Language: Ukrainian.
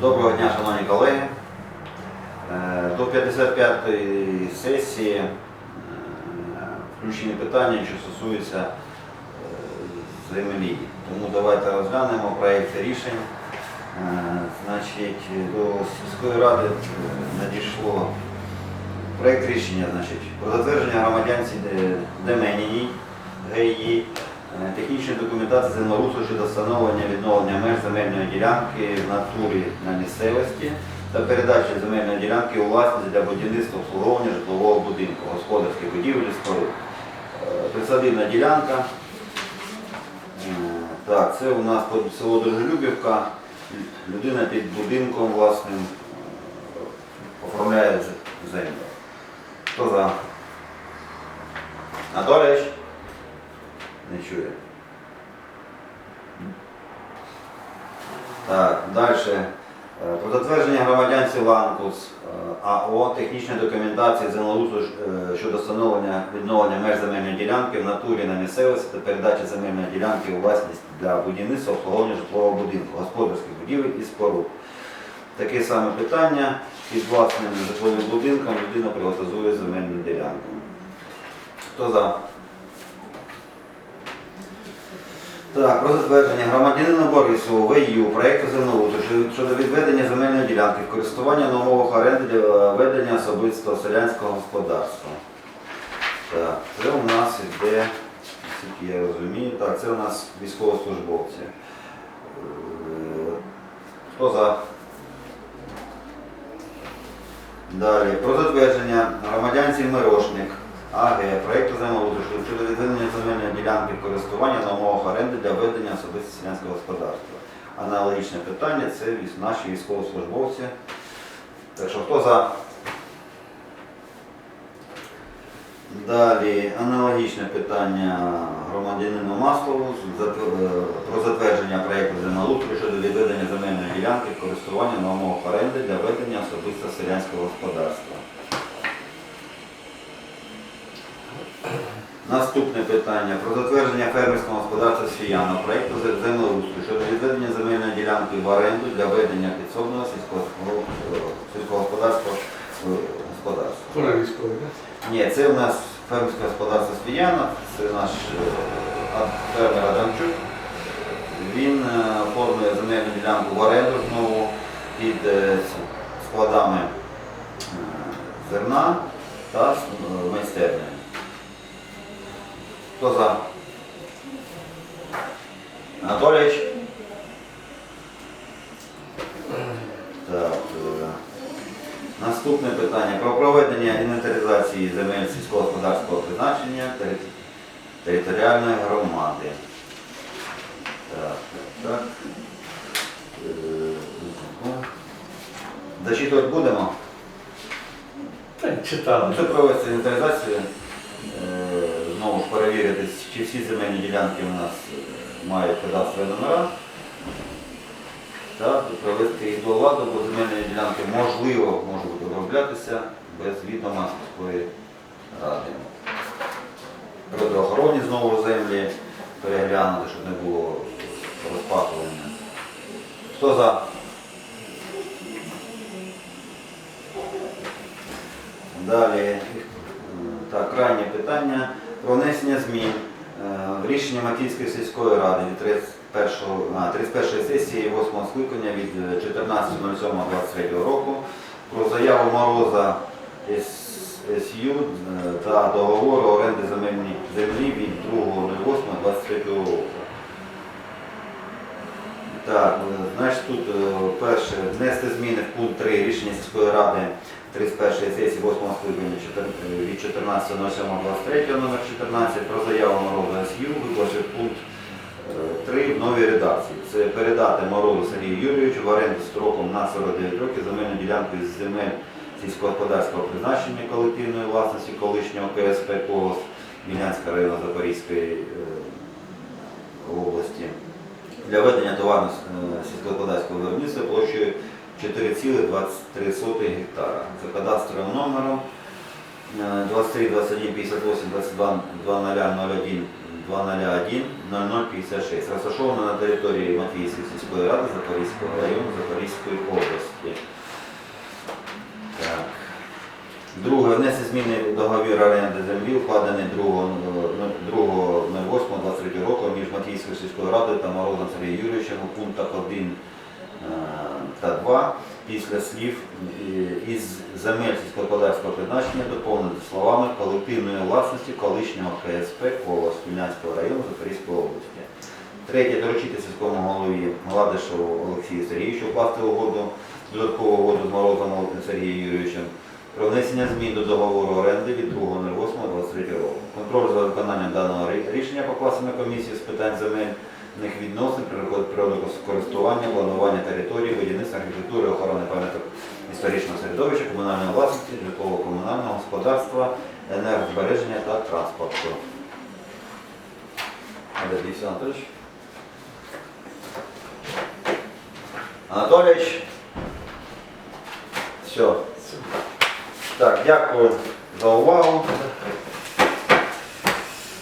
Доброго дня, шановні колеги. Е, До 55-ї сесії е, включені питання, що стосуються е, землі. Тому давайте розглянемо проєкти рішень. Значить, до сільської ради надійшло проєкт рішення значить, про затвердження громадянці Де- Деменіній ГІ технічної документації землеустрою щодо встановлення відновлення меж земельної ділянки в натурі на місцевості та передачі земельної ділянки у власність для будівництва обслуговування житлового будинку, господарських будівель і споруд. Е, Присадибна ділянка. Е, Так, це у нас село Дружелюбівка. Людина під будинком власним е, оформляє землю. Хто за? Анатолійович? Не чує. Так, далі. Е, Про затвердження громадянці Ланкус е, АО технічної документації землеустрою е, щодо встановлення відновлення меж земельної ділянки в натурі на місцевості та передачі земельної ділянки у власність для будівництва обслуговування житлового будинку, господарських будівель і споруд. Таке саме питання. Під власним житловим будинком людина приватизує земельну ділянку. Хто за? Так, про затвердження громадянина Борисову ВЮ проєкту землеустрою щодо відведення земельної ділянки користування умовах оренди для ведення особистого селянського господарства. Так, це у нас іде, я розумію, так, це у нас військовослужбовці. Е, Хто за? Далі. Про затвердження громадянці Мирошник АГ проєкту землеустрою щодо відведення земельної ділянки користування на умовах оренди для ведення особисто селянського господарства. Аналогічне питання це наші військовослужбовці. Так що хто за? Далі аналогічне питання громадянину Маслову е, про затвердження проєкту землеустрою щодо відведення земельної ділянки користування на умовах оренди для ведення особисто селянського господарства. Наступне питання про затвердження фермерського господарства Сіяна проєкту зе- землеустрою щодо відведення земельної ділянки в оренду для ведення підсобного сільського- сільськогосподарського е, господарства. Ні, це у нас фермерське господарство Свіяна, це наш е, фермер Адамчук. Він е, оформлює земельну ділянку в оренду знову під е, складами е, зерна та е, майстернями. Хто за? Анатолійович? Так. е, Наступне питання про проведення інвентаризації земель сільськогосподарського призначення територіальної громади. Так, так. Е, ну, Зачитувати будемо? Читали. Це провести інвентаризацію, е, знову ж перевірити, чи всі земельні ділянки у нас е, мають кадастрові номера. Та провести їх до ладу, бо земельні ділянки можливо можуть оброблятися без відома сільської ради. Природоохоронні знову землі переглянути, щоб не було розпахування. Хто за? Далі, так, крайнє питання про внесення змін е, рішення Матійської сільської ради від 31, а, 31 сесії 8 скликання від е, 14.07.23 року про заяву Мороза СЮ е, та договору оренди земельні- землі від 2.08.23 року. Так, е, значить тут е, перше внести зміни в пункт 3 рішення сільської ради 31 сесії 8 скликання е, від 14.07.23 номер 14 про заяву Мороза СЮ виклавши пункт 3 в новій редакції. Це передати Морозу Сергію Юрійовичу в оренду строком на 49 років земельну ділянку із земель сільськогосподарського призначення колективної власності колишнього КСП «Колос» Мілянського району Запорізької області для ведення товарного е, сільськогосподарського виробництва площею 4,23 гектара. За кадастровим номером е, 23 21 58 22 0001 201 0056, розташована на території Матвійської сільської ради Запорізького району Запорізької області. Друге, внести зміни в договір оренди землі, укладений 2.08.23 року між Матвіївською сільською радою та Морозом Сергієм Юрійовичем у пунктах 1 е, та 2 після слів е, із земель сільськогосподарського призначення доповнити словами колективної власності колишнього КСП Колос Вільнянського району Запорізької області. Третє, доручити сільському голові Гладишеву Олексію Сергійовичу укласти угоду, додаткову угоду з Морозом Сергієм Юрійовичем про внесення змін до договору оренди від 2.08.23 року. Контроль за виконанням даного рішення покласти на комісію з питань земельних відносин, природокористування, планування території, будівництва архітектури, охорони пам'яток історичного середовища, комунальної власності, житлово-комунального господарства, енергозбереження та транспорту. Анатолійович. Анатолійович. Все. Так, дякую за увагу.